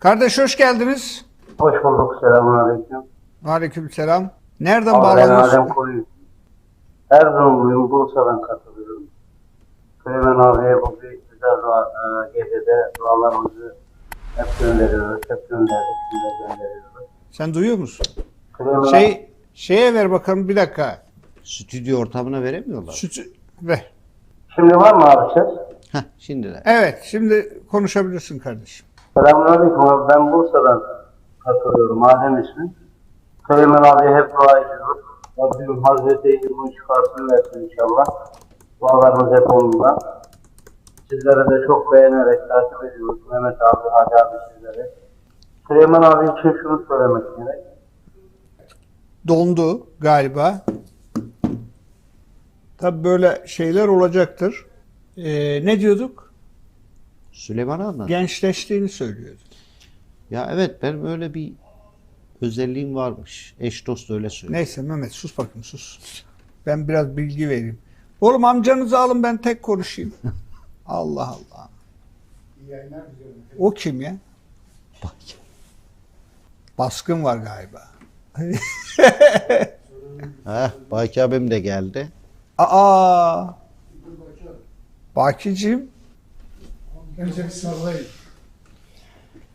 Kardeş hoş geldiniz. Hoş bulduk. Selamun aleyküm. Aleykümselam. Nereden Abi ben Adem bağlanıyorsun? Koyu. Erzurumluyum. Bursa'dan katılıyorum. Süleyman abiye bu büyük güzel dua, e, gecede dualarımızı hep gönderiyoruz. Hep gönderdik. Şimdi de gönderiyoruz. Sen duyuyor musun? Süleyman abi, Şey şeye ver bakalım bir dakika. Stüdyo ortamına veremiyorlar. Sütü ver. Şimdi var mı abi ses? Heh, şimdi de. Evet şimdi konuşabilirsin kardeşim. Selamun aleyküm abi. Ben Bursa'dan katılıyorum. Adem ismi. Süleyman abiye hep dua ediyoruz. Rabbim Hazreti İlmin şifasını versin inşallah. Dualarımız hep onunla. Sizlere de çok beğenerek takip ediyoruz. Mehmet abi, Hadi abi sizlere. Süleyman abi için şunu söylemek gerek. Dondu galiba. Tabi böyle şeyler olacaktır. Ee, ne diyorduk? Süleyman anlat. Gençleştiğini söylüyordu. Ya evet benim öyle bir özelliğim varmış. Eş dost öyle söylüyor. Neyse Mehmet sus bakayım sus. Ben biraz bilgi vereyim. Oğlum amcanızı alın ben tek konuşayım. Allah Allah. O kim ya? Bak. Baskın var galiba. Heh, Baki abim de geldi. Aa. Bakicim. Önce bir sallayın.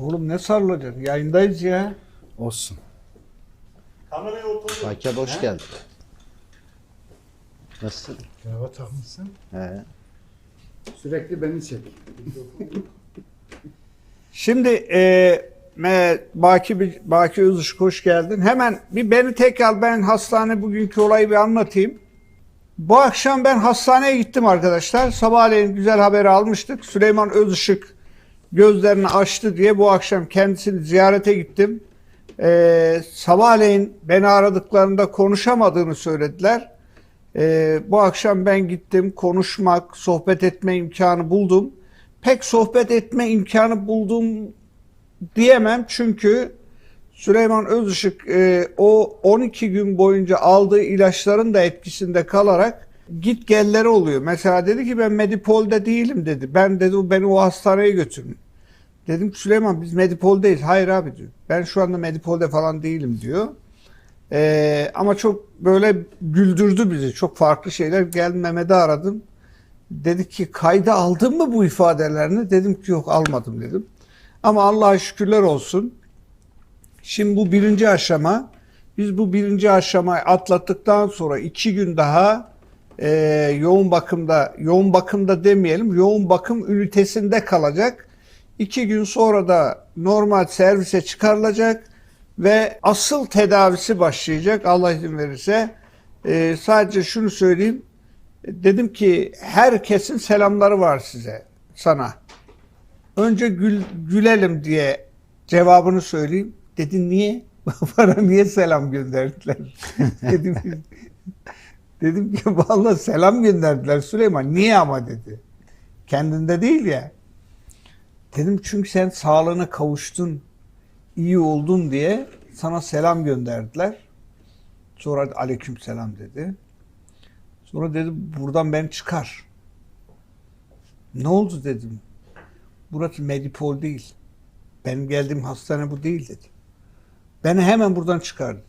Oğlum ne sarılacaksın? Yayındayız ya. Olsun. Baki abi hoş geldin. Nasılsın? Kravat takmışsın. He. Sürekli beni çek. Şimdi e, me, Baki, Baki Özışık hoş geldin. Hemen bir beni tek al ben hastane bugünkü olayı bir anlatayım. Bu akşam ben hastaneye gittim arkadaşlar. Sabahleyin güzel haberi almıştık. Süleyman Özışık gözlerini açtı diye bu akşam kendisini ziyarete gittim. Ee, sabahleyin beni aradıklarında konuşamadığını söylediler. Ee, bu akşam ben gittim konuşmak, sohbet etme imkanı buldum. Pek sohbet etme imkanı buldum diyemem çünkü Süleyman Özışık e, o 12 gün boyunca aldığı ilaçların da etkisinde kalarak git gelleri oluyor. Mesela dedi ki ben Medipol'de değilim dedi. Ben dedi beni o hastaneye götürün. Dedim ki, Süleyman biz Medipol'deyiz. Hayır abi diyor. Ben şu anda Medipol'de falan değilim diyor. Ee, ama çok böyle güldürdü bizi. Çok farklı şeyler. Geldim Mehmet'i aradım. Dedi ki kayda aldın mı bu ifadelerini? Dedim ki yok almadım dedim. Ama Allah'a şükürler olsun. Şimdi bu birinci aşama. Biz bu birinci aşamayı atlattıktan sonra iki gün daha e, yoğun bakımda, yoğun bakımda demeyelim, yoğun bakım ünitesinde kalacak. İki gün sonra da normal servise çıkarılacak ve asıl tedavisi başlayacak Allah izin verirse. E, sadece şunu söyleyeyim. Dedim ki herkesin selamları var size, sana. Önce gül, gülelim diye cevabını söyleyeyim. Dedi niye? Bana niye selam gönderdiler? dedim, dedim ki vallahi selam gönderdiler Süleyman. Niye ama dedi. Kendinde değil ya. Dedim çünkü sen sağlığına kavuştun, iyi oldun diye sana selam gönderdiler. Sonra aleyküm selam dedi. Sonra dedi buradan ben çıkar. Ne oldu dedim. Burası Medipol değil. Benim geldiğim hastane bu değil dedi. Beni hemen buradan çıkar dedi.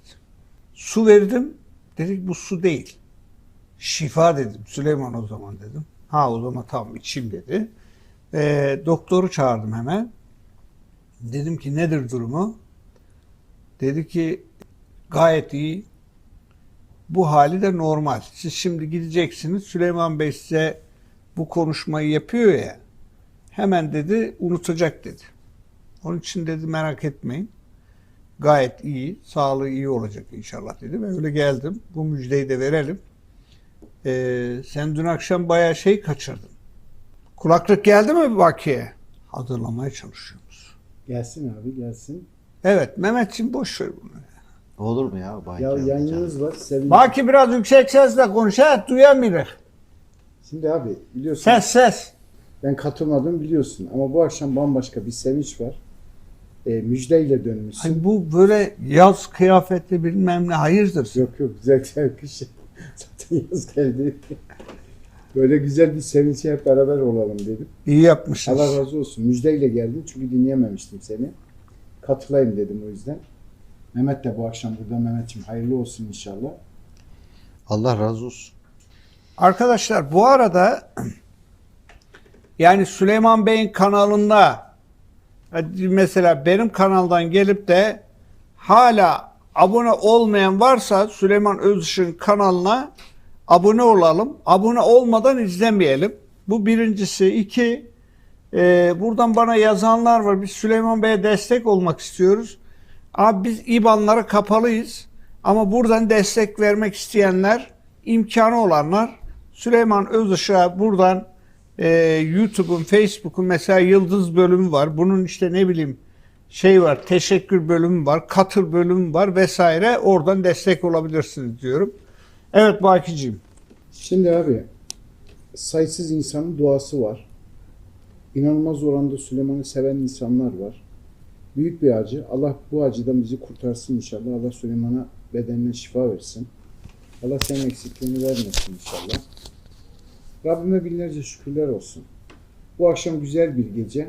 Su verdim. Dedik bu su değil. Şifa dedim. Süleyman o zaman dedim. Ha o zaman tamam içeyim dedi. Ee, doktoru çağırdım hemen. Dedim ki nedir durumu? Dedi ki gayet iyi. Bu hali de normal. Siz şimdi gideceksiniz. Süleyman Bey size bu konuşmayı yapıyor ya. Hemen dedi unutacak dedi. Onun için dedi merak etmeyin. Gayet iyi, sağlığı iyi olacak inşallah dedi ve öyle geldim. Bu müjdeyi de verelim. Ee, sen dün akşam bayağı şey kaçırdın. Kulaklık geldi mi Baki'ye? Hazırlamaya çalışıyoruz. Gelsin abi gelsin. Evet Mehmetciğim boş ver bunu. Olur mu ya Baki Ya yayınınız var. Sevin. Baki biraz yüksek sesle konuş ha duyamıyoruz. Şimdi abi biliyorsun Ses ses. ben katılmadım biliyorsun ama bu akşam bambaşka bir sevinç var. E, müjdeyle dönmüşsün. Hani bu böyle yaz kıyafetli bilmem ne hayırdır. Yok yok güzel kış. Zaten yaz geldi. Böyle güzel bir sevinçe hep beraber olalım dedim. İyi yapmışsınız. Allah razı olsun. Müjdeyle geldim çünkü dinleyememiştim seni. katılayım dedim o yüzden. Mehmet de bu akşam burada Mehmetciğim hayırlı olsun inşallah. Allah razı olsun. Arkadaşlar bu arada yani Süleyman Bey'in kanalında mesela benim kanaldan gelip de hala abone olmayan varsa Süleyman Özışık'ın kanalına abone olalım. Abone olmadan izlemeyelim. Bu birincisi. iki e, buradan bana yazanlar var. Biz Süleyman Bey'e destek olmak istiyoruz. Abi biz IBAN'lara kapalıyız. Ama buradan destek vermek isteyenler, imkanı olanlar Süleyman Özışık'a buradan e, YouTube'un, Facebook'un mesela yıldız bölümü var. Bunun işte ne bileyim şey var, teşekkür bölümü var, katıl bölümü var vesaire. Oradan destek olabilirsiniz diyorum. Evet Bakiciğim. Şimdi abi sayısız insanın duası var. İnanılmaz oranda Süleyman'ı seven insanlar var. Büyük bir acı. Allah bu acıdan bizi kurtarsın inşallah. Allah Süleyman'a bedenine şifa versin. Allah senin eksikliğini vermesin inşallah. Rabbime binlerce şükürler olsun. Bu akşam güzel bir gece.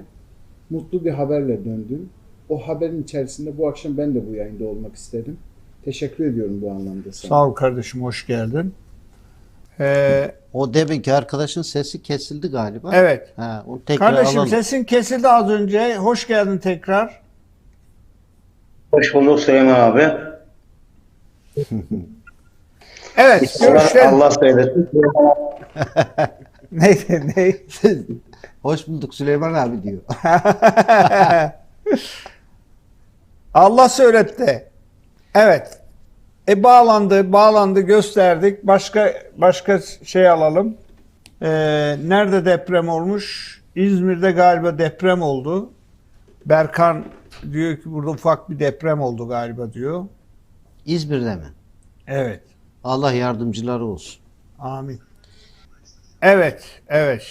Mutlu bir haberle döndüm. O haberin içerisinde bu akşam ben de bu yayında olmak istedim. Teşekkür ediyorum bu anlamda sana. Sağ ol kardeşim, hoş geldin. Ee, O deminki arkadaşın sesi kesildi galiba. evet. Ha, onu tekrar Kardeşim alalım. sesin kesildi az önce. Hoş geldin tekrar. Hoş bulduk Süleyman abi. Evet, Allah, görüşler. Allah söylesin. Neydi, ne? Hoş bulduk Süleyman abi diyor. Allah söyletti. Evet. E bağlandı, bağlandı, gösterdik. Başka başka şey alalım. Ee, nerede deprem olmuş? İzmir'de galiba deprem oldu. Berkan diyor ki burada ufak bir deprem oldu galiba diyor. İzmir'de mi? Evet. Allah yardımcıları olsun. Amin. Evet, evet.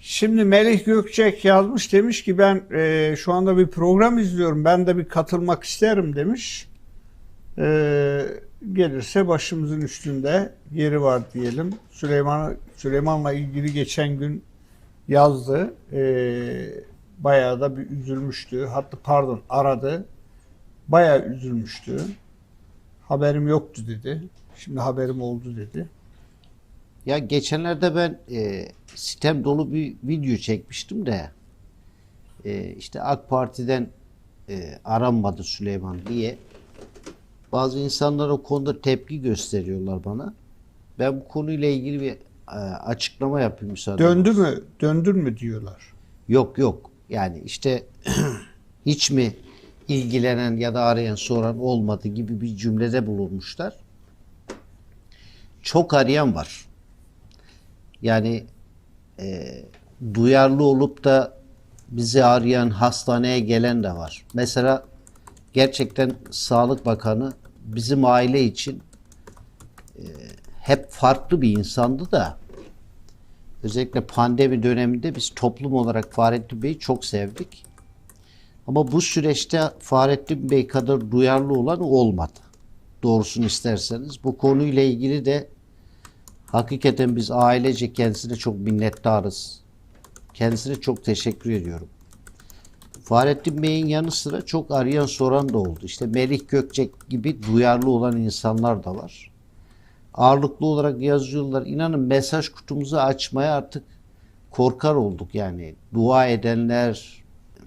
Şimdi Melih Gökçek yazmış demiş ki ben e, şu anda bir program izliyorum. Ben de bir katılmak isterim demiş. E, gelirse başımızın üstünde yeri var diyelim. Süleyman Süleyman'la ilgili geçen gün yazdı. E, bayağı da bir üzülmüştü. Hatta pardon aradı. Bayağı üzülmüştü. Haberim yoktu dedi. Şimdi haberim oldu dedi. Ya geçenlerde ben e, sitem dolu bir video çekmiştim de e, işte AK Parti'den e, aranmadı Süleyman diye bazı insanlar o konuda tepki gösteriyorlar bana. Ben bu konuyla ilgili bir e, açıklama yapayım müsaade Döndü olursa. mü? Döndür mü diyorlar. Yok yok. Yani işte hiç mi ilgilenen ya da arayan soran olmadı gibi bir cümlede bulunmuşlar. Çok arayan var. Yani e, duyarlı olup da bizi arayan, hastaneye gelen de var. Mesela gerçekten Sağlık Bakanı bizim aile için e, hep farklı bir insandı da özellikle pandemi döneminde biz toplum olarak Fahrettin Bey'i çok sevdik. Ama bu süreçte Fahrettin Bey kadar duyarlı olan olmadı. Doğrusunu isterseniz. Bu konuyla ilgili de hakikaten biz ailece kendisine çok minnettarız. Kendisine çok teşekkür ediyorum. Fahrettin Bey'in yanı sıra çok arayan soran da oldu. İşte Melih Gökçek gibi duyarlı olan insanlar da var ağırlıklı olarak yazıyorlar. İnanın mesaj kutumuzu açmaya artık korkar olduk yani. Dua edenler,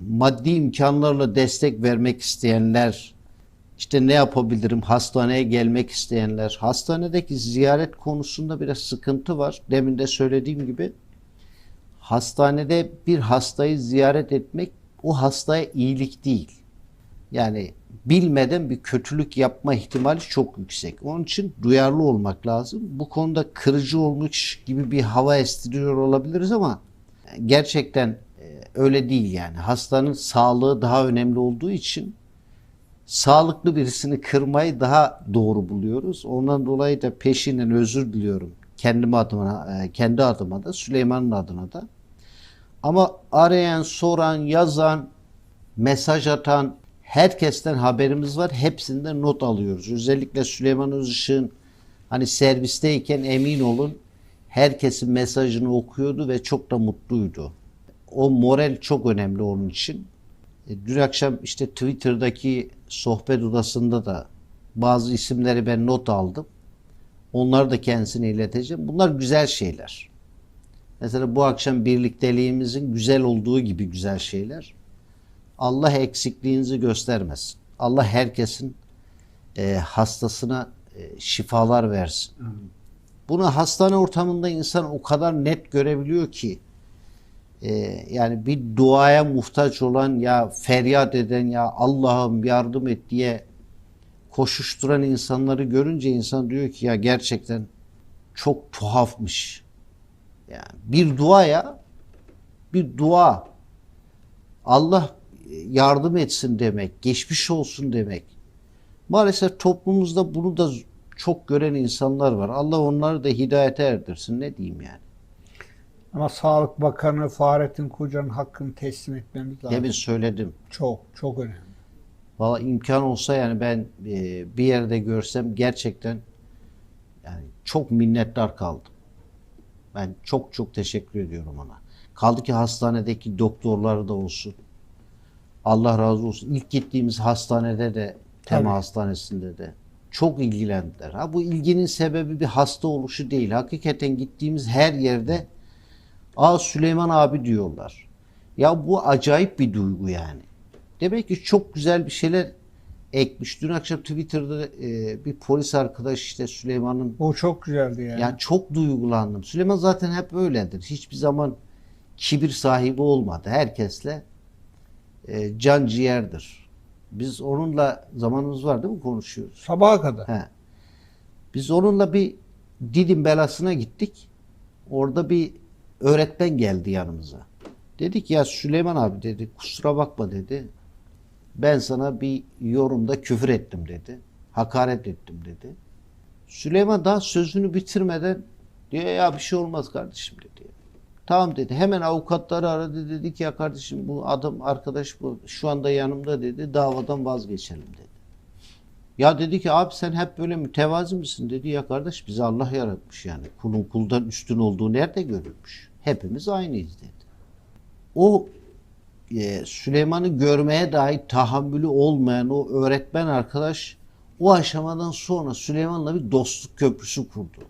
maddi imkanlarla destek vermek isteyenler, işte ne yapabilirim hastaneye gelmek isteyenler. Hastanedeki ziyaret konusunda biraz sıkıntı var. Demin de söylediğim gibi hastanede bir hastayı ziyaret etmek o hastaya iyilik değil. Yani bilmeden bir kötülük yapma ihtimali çok yüksek. Onun için duyarlı olmak lazım. Bu konuda kırıcı olmuş gibi bir hava estiriyor olabiliriz ama gerçekten e, öyle değil yani. Hastanın sağlığı daha önemli olduğu için sağlıklı birisini kırmayı daha doğru buluyoruz. Ondan dolayı da peşinden özür diliyorum. Kendim adıma, e, kendi adıma da, Süleyman'ın adına da. Ama arayan, soran, yazan, mesaj atan herkesten haberimiz var. Hepsinden not alıyoruz. Özellikle Süleyman Özışık'ın hani servisteyken emin olun herkesin mesajını okuyordu ve çok da mutluydu. O moral çok önemli onun için. E, Dün akşam işte Twitter'daki sohbet odasında da bazı isimleri ben not aldım. Onları da kendisine ileteceğim. Bunlar güzel şeyler. Mesela bu akşam birlikteliğimizin güzel olduğu gibi güzel şeyler. Allah eksikliğinizi göstermesin. Allah herkesin e, hastasına e, şifalar versin. Bunu hastane ortamında insan o kadar net görebiliyor ki e, yani bir duaya muhtaç olan ya feryat eden ya Allah'ım yardım et diye koşuşturan insanları görünce insan diyor ki ya gerçekten çok tuhafmış. Yani bir dua ya bir dua Allah yardım etsin demek, geçmiş olsun demek. Maalesef toplumumuzda bunu da çok gören insanlar var. Allah onları da hidayete erdirsin. Ne diyeyim yani. Ama Sağlık Bakanı Fahrettin Koca'nın hakkını teslim etmemiz lazım. Demin söyledim. Çok, çok önemli. Valla imkan olsa yani ben e, bir yerde görsem gerçekten yani çok minnettar kaldım. Ben çok çok teşekkür ediyorum ona. Kaldı ki hastanedeki doktorları da olsun. Allah razı olsun. İlk gittiğimiz hastanede de Tema Tabii. Hastanesi'nde de çok ilgilendiler. Ha bu ilginin sebebi bir hasta oluşu değil. Hakikaten gittiğimiz her yerde Aa Süleyman abi diyorlar. Ya bu acayip bir duygu yani. Demek ki çok güzel bir şeyler ekmiş. Dün akşam Twitter'da e, bir polis arkadaş işte Süleyman'ın O çok güzeldi yani. yani çok duygulandım. Süleyman zaten hep öyledir. Hiçbir zaman kibir sahibi olmadı. Herkesle e, can ciğerdir. Biz onunla zamanımız var değil mi konuşuyoruz? Sabaha kadar. He. Biz onunla bir Didim belasına gittik. Orada bir öğretmen geldi yanımıza. Dedik ya Süleyman abi dedi kusura bakma dedi. Ben sana bir yorumda küfür ettim dedi. Hakaret ettim dedi. Süleyman daha sözünü bitirmeden diyor ya bir şey olmaz kardeşim dedi. Tamam dedi. Hemen avukatları aradı dedi ki ya kardeşim bu adam arkadaş bu şu anda yanımda dedi. Davadan vazgeçelim dedi. Ya dedi ki abi sen hep böyle mütevazi misin dedi. Ya kardeş bizi Allah yaratmış yani. Kulun kuldan üstün olduğu nerede görülmüş? Hepimiz aynıyız dedi. O e, Süleyman'ı görmeye dair tahammülü olmayan o öğretmen arkadaş o aşamadan sonra Süleyman'la bir dostluk köprüsü kurdu.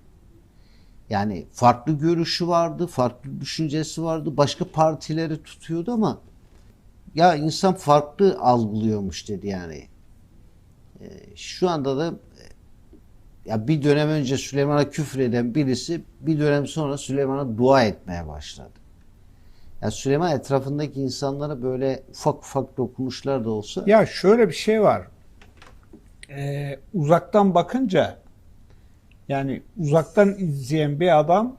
Yani farklı görüşü vardı, farklı düşüncesi vardı, başka partileri tutuyordu ama ya insan farklı algılıyormuş dedi yani. Şu anda da ya bir dönem önce Süleyman'a küfür eden birisi bir dönem sonra Süleyman'a dua etmeye başladı. Ya Süleyman etrafındaki insanlara böyle ufak ufak dokunuşlar da olsa Ya şöyle bir şey var. Ee, uzaktan bakınca yani uzaktan izleyen bir adam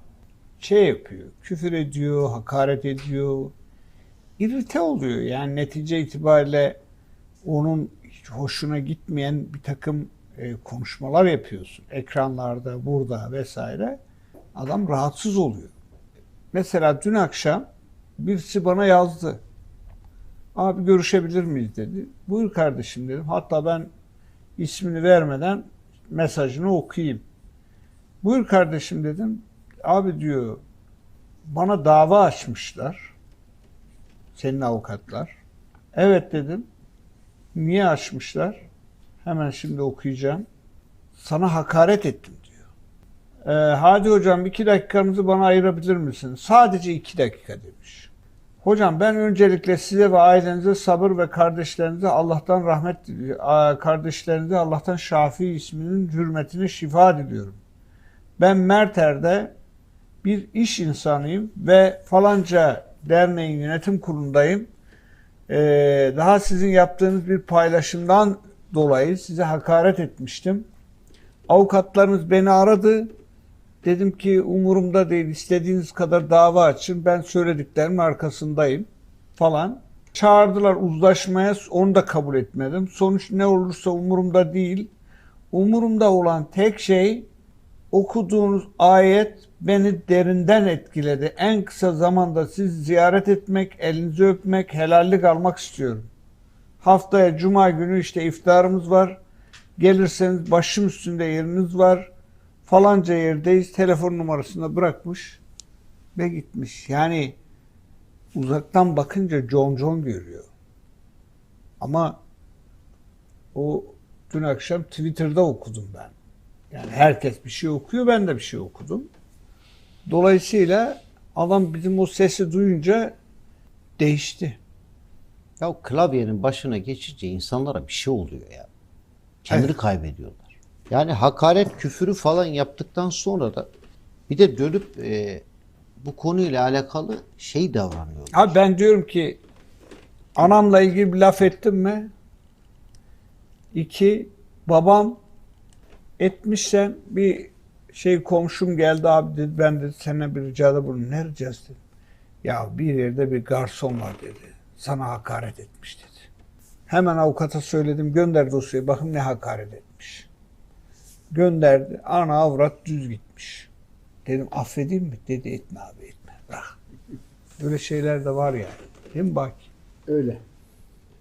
şey yapıyor. Küfür ediyor, hakaret ediyor. irite oluyor. Yani netice itibariyle onun hoşuna gitmeyen bir takım e, konuşmalar yapıyorsun. Ekranlarda, burada vesaire. Adam rahatsız oluyor. Mesela dün akşam birisi bana yazdı. Abi görüşebilir miyiz dedi. Buyur kardeşim dedim. Hatta ben ismini vermeden mesajını okuyayım. Buyur kardeşim dedim. Abi diyor bana dava açmışlar. Senin avukatlar. Evet dedim. Niye açmışlar? Hemen şimdi okuyacağım. Sana hakaret ettim diyor. Ee, hadi hocam iki dakikanızı bana ayırabilir misin? Sadece iki dakika demiş. Hocam ben öncelikle size ve ailenize sabır ve kardeşlerinize Allah'tan rahmet. Kardeşlerinize Allah'tan Şafii isminin hürmetine şifa diliyorum. Ben Merter'de bir iş insanıyım ve falanca derneğin yönetim kurulundayım. Ee, daha sizin yaptığınız bir paylaşımdan dolayı size hakaret etmiştim. Avukatlarınız beni aradı. Dedim ki umurumda değil istediğiniz kadar dava açın ben söylediklerimin arkasındayım falan. Çağırdılar uzlaşmaya onu da kabul etmedim. Sonuç ne olursa umurumda değil. Umurumda olan tek şey okuduğunuz ayet beni derinden etkiledi. En kısa zamanda siz ziyaret etmek, elinizi öpmek, helallik almak istiyorum. Haftaya cuma günü işte iftarımız var. Gelirseniz başım üstünde yeriniz var. Falanca yerdeyiz. Telefon numarasını bırakmış ve gitmiş. Yani uzaktan bakınca John görüyor. Ama o dün akşam Twitter'da okudum ben. Yani herkes bir şey okuyor, ben de bir şey okudum. Dolayısıyla adam bizim o sesi duyunca değişti. Ya o klavyenin başına geçince insanlara bir şey oluyor ya. Kendini Evet. kaybediyorlar. Yani hakaret küfürü falan yaptıktan sonra da bir de dönüp e, bu konuyla alakalı şey davranıyorlar. Abi ben diyorum ki anamla ilgili bir laf ettim mi? İki, babam etmişsen bir şey komşum geldi abi dedi ben de sana bir ricada bulun. Ne ricası dedim. Ya bir yerde bir garson var dedi. Sana hakaret etmiş dedi. Hemen avukata söyledim gönder dosyayı bakın ne hakaret etmiş. Gönderdi. Ana avrat düz gitmiş. Dedim affedeyim mi? Dedi etme abi etme. Bırak. Böyle şeyler de var yani. Değil mi Baki? Öyle.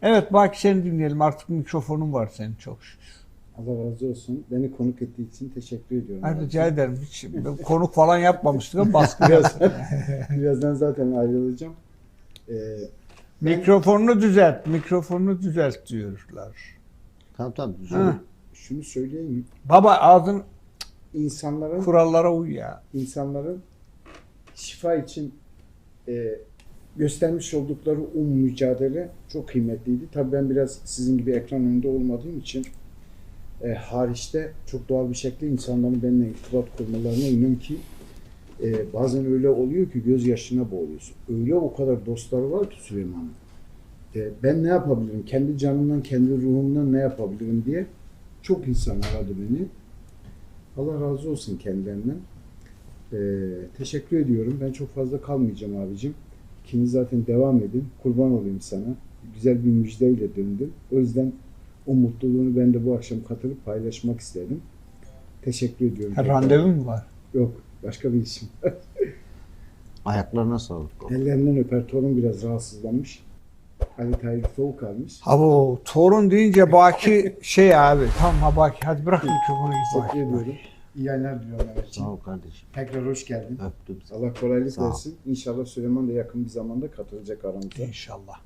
Evet Baki seni dinleyelim. Artık mikrofonun var senin çok şükür. Allah razı olsun. Beni konuk ettiği için teşekkür ediyorum. Ay, rica ederim. Hiç ben konuk falan yapmamıştık ama baskı Biraz, birazdan zaten ayrılacağım. Ee, Mikrofonunu düzelt. Mikrofonunu düzelt diyorlar. Tamam tamam güzel. Ha. şunu söyleyeyim. Baba ağzın İnsanların kurallara uy ya. insanların şifa için e, göstermiş oldukları o mücadele çok kıymetliydi. Tabii ben biraz sizin gibi ekran önünde olmadığım için e, hariçte çok doğal bir şekilde insanların benimle irtibat kurmalarına inan ki e, bazen öyle oluyor ki gözyaşına boğuluyorsun. Öyle o kadar dostları var ki Süleyman'ın. E, ben ne yapabilirim? Kendi canımdan, kendi ruhumdan ne yapabilirim diye çok insan aradı beni. Allah razı olsun kendilerinden. Ee, teşekkür ediyorum. Ben çok fazla kalmayacağım abicim. İkiniz zaten devam edin. Kurban olayım sana. Güzel bir müjdeyle döndüm. O yüzden o mutluluğunu ben de bu akşam katılıp paylaşmak istedim. Teşekkür ediyorum. Ha, randevu mu var? Yok. Başka bir işim. Ayaklarına sağlık. Ellerinden öper. Torun biraz rahatsızlanmış. Ali Tahir soğuk almış. Ha bu torun deyince Baki şey abi. Tamam ha Baki hadi bırak mikrofonu git Teşekkür ediyorum. İyi aylar diliyorum Mehmetciğim. Sağ ol kardeşim. Tekrar hoş geldin. Öptüm. Allah kolaylık Sağ ol. versin. İnşallah Süleyman da yakın bir zamanda katılacak aramıza. İnşallah.